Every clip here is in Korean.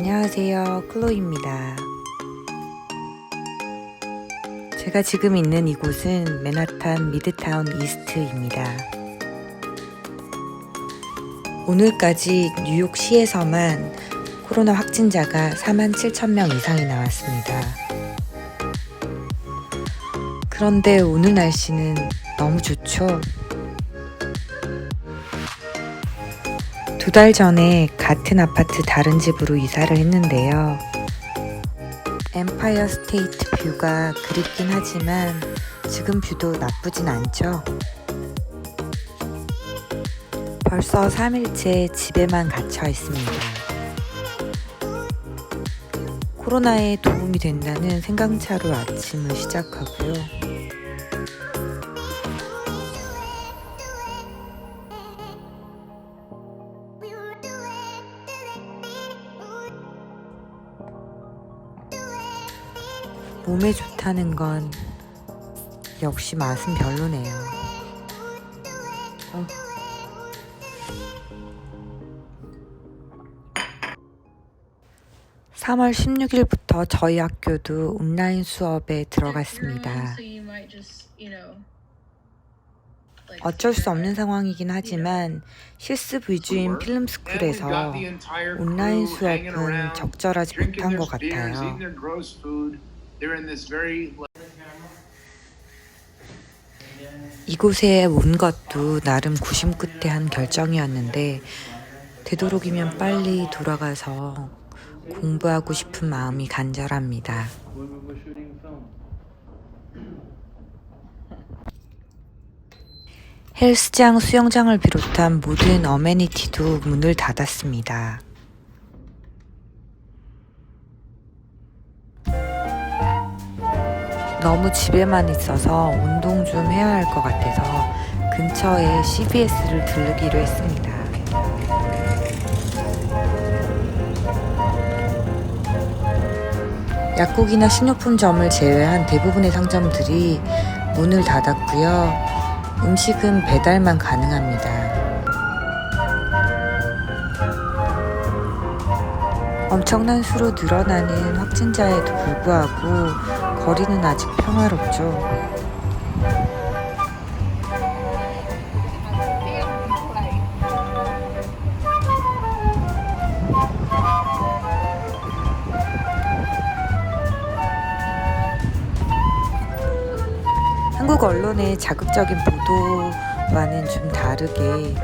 안녕하세요. 클로입니다. 제가 지금 있는 이곳은 맨하탄 미드타운 이스트입니다. 오늘까지 뉴욕시에서만 코로나 확진자가 4만 7천 명 이상이 나왔습니다. 그런데 오늘 날씨는 너무 좋죠? 두 달 전에 같은 아파트 다른 집으로 이사를 했는데요. 엠파이어 스테이트 뷰가 그립긴 하지만 지금 뷰도 나쁘진 않죠. 벌써 3일째 집에만 갇혀 있습니다. 코로나에 도움이 된다는 생강차로 아침을 시작하고요. 몸에 좋다는 건 역시 맛은 별로네요. 어. (3월 16일부터) 저희 학교도 온라인 수업에 들어갔습니다. 어쩔 수 없는 상황이긴 하지만 실습 위주인 필름스쿨에서 온라인 수업은 적절하지 못한 것 같아요. 이곳에 온 것도 나름 구심 끝에 한 결정이었는데 되도록이면 빨리 돌아가서 공부하고 싶은 마음이 간절합니다. 헬스장, 수영장을 비롯한 모든 어메니티도 문을 닫았습니다. 너무 집에만 있어서 운동 좀 해야 할 것 같아서 근처에 CVS를 들르기로 했습니다. 약국이나 식료품점을 제외한 대부분의 상점들이 문을 닫았고요. 음식은 배달만 가능합니다. 엄청난 수로 늘어나는 확진자에도 불구하고 거리는 아직 평화롭죠. 한국 언론의 자극적인 보도와는 좀 다르게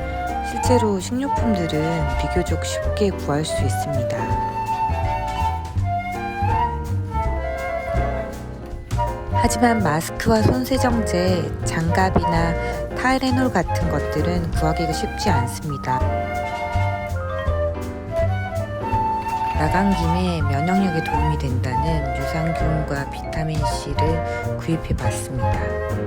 실제로 식료품들은 비교적 쉽게 구할 수 있습니다. 하지만 마스크와 손세정제, 장갑이나 타이레놀 같은 것들은 구하기가 쉽지 않습니다. 나간 김에 면역력에 도움이 된다는 유산균과 비타민 C를 구입해 봤습니다.